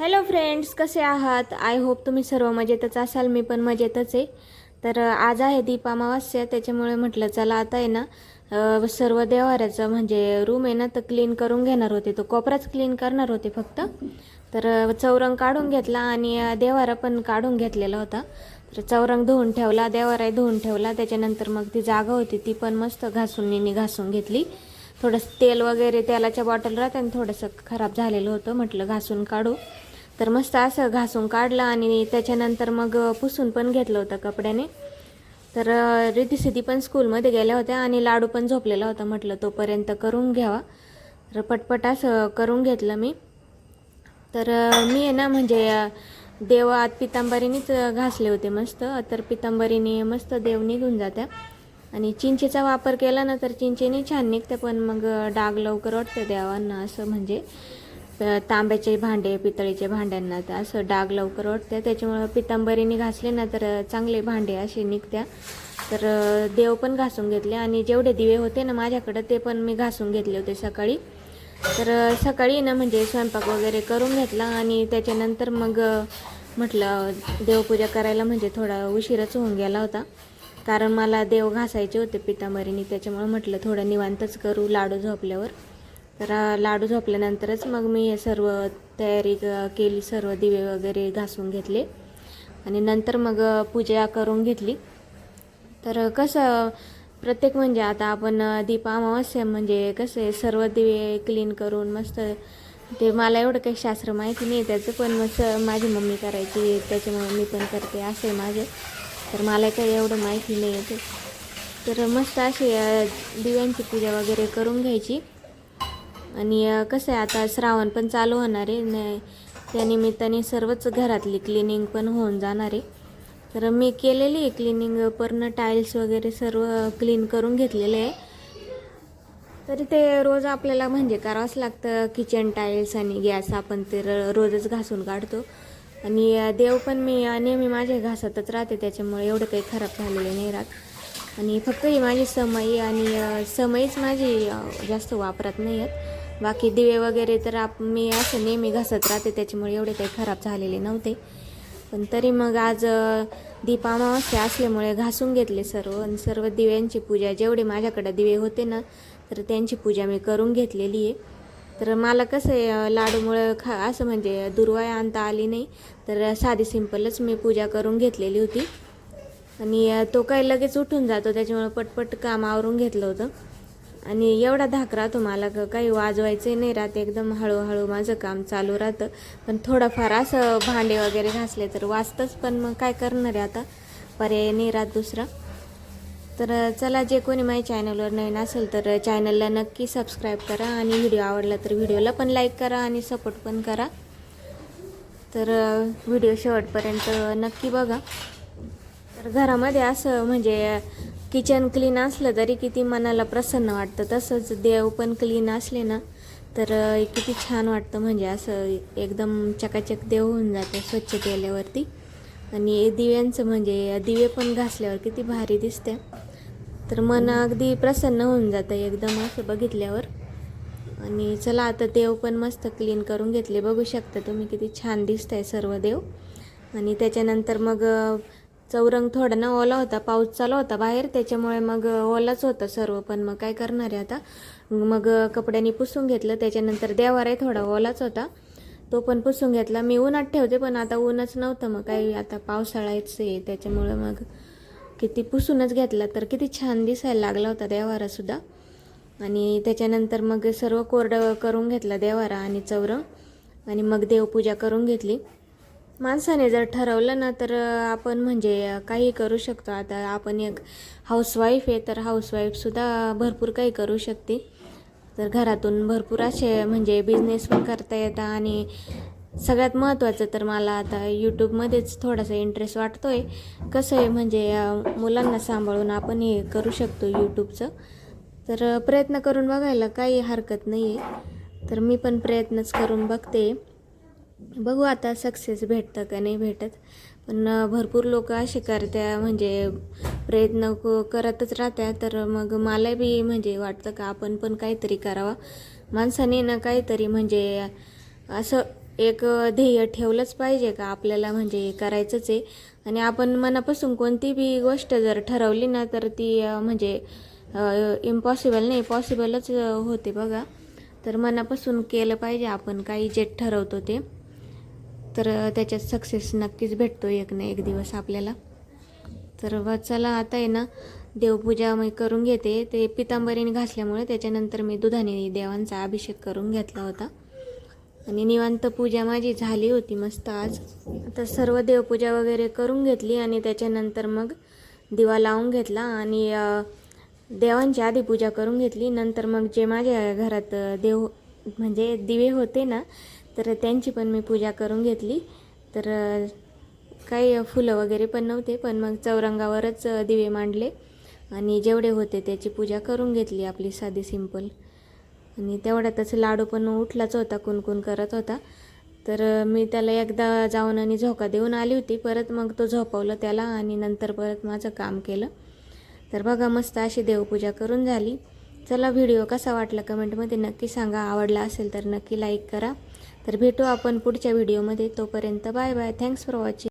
Hello friends कसे आहात? I hope तुम्ही सर्व मजेतच असाल मी पण मजेतच आहे. तर आज आहे दीपामावास्या त्याच्यामुळे म्हटलं चला आता आहे ना सर्व देवाऱ्याचं म्हणजे रूम आहे ना तर क्लीन करून घेणार होते. तो कोपराच क्लीन करणार होते फक्त. तर चौरंग काढून घेतला आणि देवारा पण काढून घेतलेला होता. तर चौरंग धुवून ठेवला देवाराही धुवून ठेवला. त्याच्यानंतर मग ती जागा होती ती पण मस्त घासून निनी घासून घेतली. थोडंसं तेल वगैरे तेलाच्या बॉटल राहत आणि थोडंसं खराब झालेलं होतं म्हटलं घासून काढू. तर मस्त असं घासून काढलं आणि त्याच्यानंतर मग पुसून पण घेतलं होतं कपड्याने. तर रिद्धिसिद्धी पण स्कूलमध्ये गेल्या होत्या आणि लाडू पण झोपलेला होता म्हटलं तोपर्यंत करून घ्यावा. तर पटपट असं करून घेतलं मी. तर मी आहे ना म्हणजे देवात देव आत घासले होते मस्त. तर पितांबरीने मस्त देव निघून जात्या. आणि चिंचेचा वापर केला ना तर चिंचेने छान निघते पण मग डाग लवकर वाटते देवांना असं म्हणजे. तांब्याचे भांडे पितळीचे भांड्यांना तर असं डाग लवकर वाटते त्याच्यामुळं पितांबरीने घासले ना तर चांगले भांडे असे निघत्या. तर देव पण घासून घेतले आणि जेवढे दिवे होते ना माझ्याकडं ते पण मी घासून घेतले होते सकाळी. तर सकाळी ना म्हणजे स्वयंपाक वगैरे करून घेतला आणि त्याच्यानंतर मग म्हटलं देवपूजा करायला म्हणजे थोडा उशीरच होऊन गेला होता. कारण मला देव घासायचे होते पितांबरीने त्याच्यामुळे म्हटलं थोडं निवांतच करू लाडू झोपल्यावर. तर लाडू झोपल्यानंतरच मग मी हे सर्व तयारी क- केली सर्व दिवे वगैरे घासून घेतले. आणि नंतर मग पूजा करून घेतली. तर कसं प्रत्येक म्हणजे आता आपण दीप अमावस्या म्हणजे कसं आहे सर्व दिवे क्लीन करून मस्त ते मला एवढं काही शास्त्र माहिती नाही त्याचं पण मस्त माझी मम्मी करायची त्याच्यामुळे मी पण करते असं आहे माझं. तर मला काही एवढं माहिती नाही आहे ते. तर मस्त अशी दिव्यांची पूजा वगैरे करून घ्यायची. आणि कसं आहे आता श्रावण पण चालू होणार आहे. न त्या निमित्ताने सर्वच घरातली क्लिनिंग पण होऊन जाणार आहे. तर मी केलेली आहे क्लिनिंग पूर्ण टाईल्स वगैरे सर्व क्लीन करून घेतलेले आहे. तरी ते रोज आपल्याला म्हणजे करावंच लागतं किचन टाईल्स आणि गॅस आपण ते रोजच घासून काढतो. आणि देव पण मी नेहमी माझ्या घासातच राहते त्याच्यामुळे एवढं काही खराब झालेलं नाही राहत. आणि फक्त ही माझी समय आणि समयच माझी जास्त वापरत नाही आहेत. बाकी दिवे वगैरे तर आप मी असं नेहमी घासत राहते त्याच्यामुळे एवढे काही खराब झालेले नव्हते. पण तरी मग आज अ, असल्यामुळे घासून घेतले सर्व आणि सर्व दिव्यांची पूजा जेवढे माझ्याकडे दिवे होते ना तर त्यांची पूजा मी करून घेतलेली आहे. तर मला कसं आहे लाडूमुळं खा असं म्हणजे दुर्वाय आणता आली नाही तर साधी सिंपलच मी पूजा करून घेतलेली होती. आणि तो काही लगेच उठून जातो त्याच्यामुळं पटपट काम आवरून घेतलं होतं. आणि एवढा धाक तुम्हाला क- काही वाजवायचंही नाही राहत एकदम हळूहळू माझं काम चालू राहतं. पण थोडंफार असं भांडे वगैरे घासले तर वाचतंच पण मग काय करणार आहे आता? पर्याय नाही राहत दुसरा. तर चला जे कोणी माझ्या चॅनलवर नवीन असेल तर चॅनलला नक्की सबस्क्राईब करा आणि व्हिडिओ आवडला तर व्हिडिओला पण लाईक करा आणि सपोर्ट पण करा. तर व्हिडिओ शेवटपर्यंत नक्की बघा. तर घरामध्ये असं म्हणजे किचन क्लीन असलं तरी किती मनाला प्रसन्न वाटतं. तसंच देव पण क्लीन असले ना तर किती छान वाटतं. म्हणजे असं एकदम चकाचक देव होऊन जातं स्वच्छ केल्यावरती. आणि दिव्यांचं म्हणजे दिवे पण घासल्यावर किती भारी दिसते. तर मन अगदी प्रसन्न होऊन जातं एकदम असं बघितल्यावर. आणि चला आता देव पण मस्त क्लीन करून घेतले. बघू शकता तुम्ही किती छान दिसत आहे सर्व देव. आणि त्याच्यानंतर मग चौरंग थोडा ना ओला होता पाऊस चालू होता बाहेर त्याच्यामुळे मग ओलाच होता सर्व. पण मग काय करणार आहे आता? मग कपड्यांनी पुसून घेतलं त्याच्यानंतर देवाराही थोडा ओलाच होता. तो पण पुसून घेतला. मी उन्हात ठेवते पण आता ऊनच नव्हतं मग. काही आता पावसाळाच आहे त्याच्यामुळं मग किती पुसूनच घेतला. तर किती छान दिसायला लागला होता देवारासुद्धा आणि त्याच्यानंतर मग सर्व कोरडं करून घेतला देवारा आणि चौरंग. आणि मग देवपूजा करून घेतली. माणसाने जर ठरवलं ना तर आपण म्हणजे काही करू शकतो. आता आपण एक हाऊसवाईफ आहे तर हाऊसवाईफसुद्धा भरपूर काही करू शकते. तर घरातून भरपूर असे म्हणजे बिझनेस पण करता येतात आणि सगळ्यात महत्त्वाचं तर मला आता यूट्यूबमध्येच थोडासा इंटरेस्ट वाटतो आहे कसं आहे म्हणजे मुलांना सांभाळून आपण हे करू शकतो यूट्यूबचं तर प्रयत्न करून बघायला काही हरकत नाही आहे तर मी पण प्रयत्नच करून बघते. बघू आता सक्सेस भेटतं का नाही भेटत. पण भरपूर लोक असे करत्या म्हणजे प्रयत्न क- करतच राहत्या. तर मग मला बी म्हणजे वाटतं का आपण पण काहीतरी करावं. माणसाने ना काहीतरी म्हणजे असं एक ध्येय ठेवलंच पाहिजे का आपल्याला म्हणजे करायचंच आहे. आणि आपण मनापासून कोणती बी गोष्ट जर ठरवली ना तर ती म्हणजे इम्पॉसिबल नाही पॉसिबलच होते बघा. तर मनापासून केलं पाहिजे आपण काही जे ठरवतो ते. तर त्याच्यात सक्सेस नक्कीच भेटतो एक ना एक दिवस आपल्याला. तर व चला आता आहे ना देवपूजा मी करून घेते. ते पितांबरीने घासल्यामुळे त्याच्यानंतर मी दुधाने देवांचा अभिषेक करून घेतला होता. आणि निवांत पूजा माझी झाली होती मस्त आज. आता सर्व देवपूजा वगैरे करून घेतली आणि त्याच्यानंतर मग दिवा लावून घेतला आणि देवांची आधी पूजा करून घेतली. नंतर मग जे माझ्या घरात देव म्हणजे दिवे होते ना तर त्यांची पण मी पूजा करून घेतली. तर काही फुलं वगैरे पण नव्हते पण मग चौरंगावरच दिवे मांडले. आणि जेवढे होते त्याची पूजा करून घेतली आपली साधी सिंपल. आणि तेवढ्यातच लाडू पण उठलाच होता कुणकुण करत होता. तर मी त्याला एकदा जाऊन आणि झोका देऊन आली होती. परत मग तो झोपवलं त्याला आणि नंतर परत माझं काम केलं. तर बघा मस्त अशी देवपूजा करून झाली. चला व्हिडिओ कसा वाटला कमेंटमध्ये नक्की सांगा. आवडला असेल तर नक्की लाईक करा. तर भेटू आपण पुढच्या व्हिडिओमध्ये तोपर्यंत bye bye thanks for watching